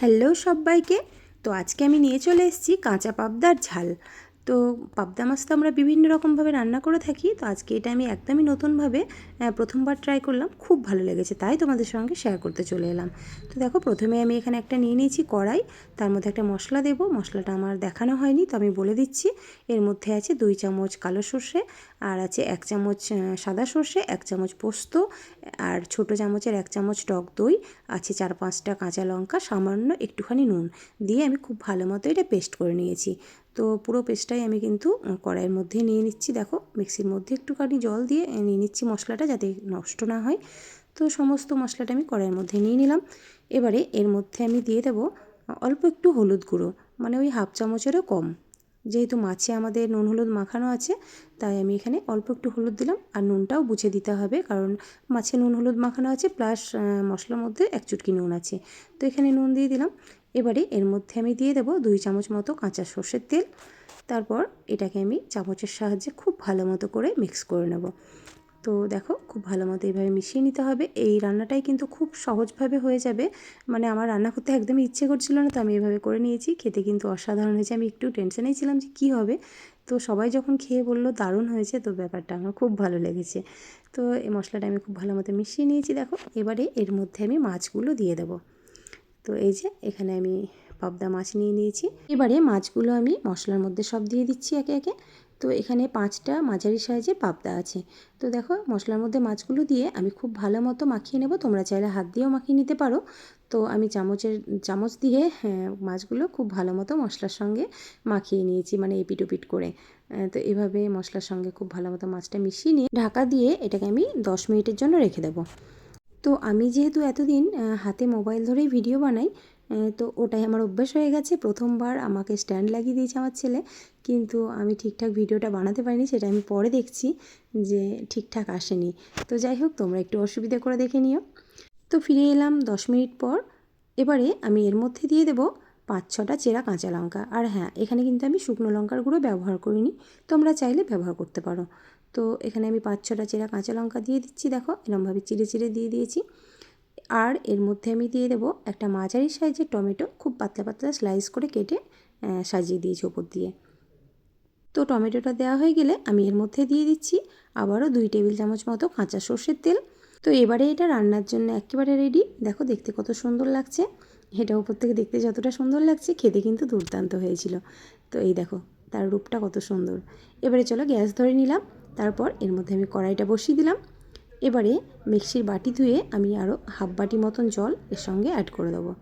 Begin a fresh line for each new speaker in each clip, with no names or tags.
Hello সবাইকে। তো আজকে আমি নিয়ে চলে এসেছি কাঁচা পাবদার ঝাল। তো পাবদা মাছ তো আমরা বিভিন্ন রকমভাবে রান্না করে থাকি, তো আজকে এটা আমি একদমই নতুনভাবে প্রথমবার ট্রাই করলাম, খুব ভালো লেগেছে, তাই তোমাদের সঙ্গে শেয়ার করতে চলে এলাম। তো দেখো, প্রথমে আমি এখানে একটা নিয়ে নিয়েছি কড়াই, তার মধ্যে একটা মশলা দেবো, মশলাটা আমার দেখানো হয়নি, তো আমি বলে দিচ্ছি, এর মধ্যে আছে দুই চামচ কালো সর্ষে, আর আছে এক চামচ সাদা সর্ষে, এক চামচ পোস্ত, আর ছোট চামচের এক চামচ টক দই, আছে চার পাঁচটা কাঁচা লঙ্কা, সামান্য একটুখানি নুন, দিয়ে আমি খুব ভালো মতো এটা পেস্ট করে নিয়েছি। তো পুরো পেস্টটাই আমি কিন্তু কড়াইয়ের মধ্যে নিয়ে নিচ্ছি। দেখো, মিক্সির মধ্যে একটুখানি জল দিয়ে নিয়ে নিচ্ছি মশলাটা যাতে নষ্ট না হয়। তো সমস্ত মশলাটা আমি কড়াইয়ের মধ্যে নিয়ে নিলাম। এবারে এর মধ্যে আমি দিয়ে দেবো অল্প একটু হলুদ গুঁড়ো মানে ওই হাফ চামচেরও কম। যেহেতু মাছে আমাদের নুন, হলুদ মাখানো আছে, তাই আমি এখানে অল্প একটু হলুদ দিলাম আর নুনটাও বুঝে দিতে হবে কারণ মাছে নুন, হলুদ মাখানো আছে প্লাস মশলার মধ্যে এক চুটকি নুন আছে। তো এখানে নুন দিয়ে দিলাম। এবারে এর মধ্যে আমি দিয়ে দেবো দুই চামচ মতো কাঁচা সর্ষের তেল। তারপর এটাকে আমি চামচের সাহায্যে খুব ভালো মতো করে মিক্স করে নেব। তো দেখো, খুব ভালো মতো এইভাবে মিশিয়ে নিতে হবে। এই রান্নাটাই কিন্তু খুব সহজভাবে হয়ে যাবে। মানে আমার রান্না করতে একদমই ইচ্ছে করছিল না, তো আমি এভাবে করে নিয়েছি। খেতে কিন্তু অসাধারণ হয়েছে। আমি একটু টেনশনেই ছিলাম যে কী হবে। তো সবাই যখন খেয়ে বলল, দারুণ হয়েছে, তো ব্যাপারটা আমার খুব ভালো লেগেছে। তো এই মশলাটা আমি খুব ভালো মতো মিশিয়ে নিয়েছি। দেখো, এবারে এর মধ্যে আমি মাছগুলো দিয়ে দেবো। তো এই যে, এখানে আমি পাবদা মাছ নিয়ে নিয়েছি। এবারে মাছগুলো আমি মশলার মধ্যে সব দিয়ে দিচ্ছি একে একে। তো এখানে পাঁচটা মাঝারি সাইজের পাবদা আছে। তো দেখো মশলার মধ্যে মাছগুলো দিয়ে আমি খুব ভালো মতো মাখিয়ে নেব। তোমরা চাইলে হাত দিয়েও মাখিয়ে নিতে পারো। তো আমি চামচের চামচ দিয়ে হ্যাঁ, মাছগুলো খুব ভালো মতো মশলার সঙ্গে মাখিয়ে নিয়েছি মানে এপিট ওপিট করে। তো এভাবে মশলার সঙ্গে খুব ভালো মতো মাছটা মিশিয়ে নিয়ে ঢাকা দিয়ে এটাকে আমি দশ মিনিটের জন্য রেখে দেবো। তো আমি যেহেতু এতদিন হাতে মোবাইল ধরেই ভিডিও বানাই তো ওটাই আমার অভ্যাস হয়ে গেছে। প্রথমবার আমাকে স্ট্যান্ড লাগিয়ে দিয়েছে আমার ছেলে। কিন্তু আমি ঠিকঠাক ভিডিওটা বানাতে পারিনি, সেটা আমি পরে দেখছি যে ঠিকঠাক আসেনি। তো যাই হোক, তোমরা একটু অসুবিধা করে দেখে নিও। তো ফিরে এলাম দশ মিনিট পর। এবারে আমি এর মধ্যে দিয়ে দেবো পাঁচ ছটা চেরা কাঁচা লঙ্কা। আর হ্যাঁ এখানে কিন্তু আমি শুকনো লঙ্কার গুঁড়ো ব্যবহার করিনি। তোমরা চাইলে ব্যবহার করতে পারো। তো এখানে আমি পাঁচ ছটা চেরা কাঁচা লঙ্কা দিয়ে দিচ্ছি। দেখো, এরমভাবে চিড়ে চিড়ে দিয়ে দিয়েছি। আর এর মধ্যে আমি দিয়ে দেবো একটা মাঝারি সাইজের টমেটো, খুব পাতলা পাতলা স্লাইস করে কেটে সাজিয়ে দিয়েছি ওপর দিয়ে। তো টমেটোটা দেওয়া হয়ে গেলে আমি এর মধ্যে দিয়ে দিচ্ছি আবারও দুই টেবিল চামচ মতো কাঁচা সর্ষের তেল। তো এবারে এটা রান্নার জন্য একেবারে রেডি দেখো দেখতে কত সুন্দর লাগছে। এটা উপর থেকে দেখতে যতটা সুন্দর লাগছে, খেতে কিন্তু দুর্দান্ত হয়েছিল। তো এই দেখো, তার রূপটা কত সুন্দর। এবারে চলো গ্যাস ধরে নিলাম। তারপর এর মধ্যে আমি কড়াইটা বসিয়ে দিলাম। এবারে মিক্সির বাটি ধুয়ে আমি আরও হাফ বাটি মতন জল এর সঙ্গে অ্যাড করে দেবো।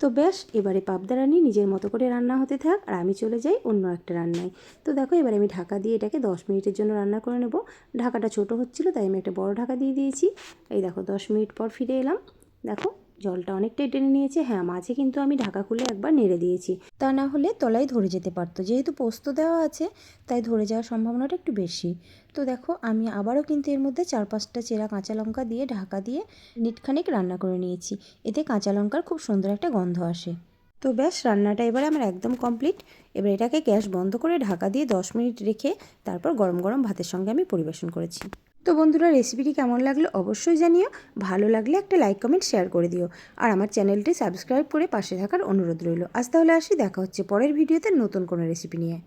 তো ব্যাস, এবারে পাবদা রান্নি নিজের মতো করে রান্না হতে থাক, আর আমি চলে যাই অন্য একটা রান্নায়। তো দেখো, এবারে আমি ঢাকা দিয়ে এটাকে দশ মিনিটের জন্য রান্না করে নেব। ঢাকাটা ছোট হচ্ছিল, তাই আমি একটা বড় ঢাকা দিয়ে দিয়েছি। এই দেখো, দশ মিনিট পর ফিরে এলাম। দেখো জলটা অনেকটাই টেনে নিয়েছে। হ্যাঁ মাঝে কিন্তু আমি ঢাকা খুলে একবার নেড়ে দিয়েছি। তা না হলে তলায় ধরে যেতে পারতো। যেহেতু পোস্ত দেওয়া আছে, তাই ধরে যাওয়ার সম্ভাবনাটা একটু বেশি। তো দেখো, আমি আবারও কিন্তু এর মধ্যে চার পাঁচটা চেরা কাঁচা লঙ্কা দিয়ে ঢাকা দিয়ে মিনিটখানেক রান্না করে নিয়েছি। এতে কাঁচা লঙ্কার খুব সুন্দর একটা গন্ধ আসে। তো ব্যাস, রান্নাটা এবারে আমার একদম কমপ্লিট। এবার এটাকে গ্যাস বন্ধ করে ঢাকা দিয়ে দশ মিনিট রেখে তারপর গরম গরম ভাতের সঙ্গে আমি পরিবেশন করেছি। তো বন্ধুরা রেসিপিটি কেমন লাগল অবশ্যই জানিও। ভালো লাগলে একটা লাইক কমেন্ট শেয়ার করে দিও। আর আমার চ্যানেলটি সাবস্ক্রাইব করে পাশে থাকার অনুরোধ রইল। আজ তাহলে আসি, দেখা হচ্ছে পরের ভিডিওতে নতুন কোনো রেসিপি নিয়ে।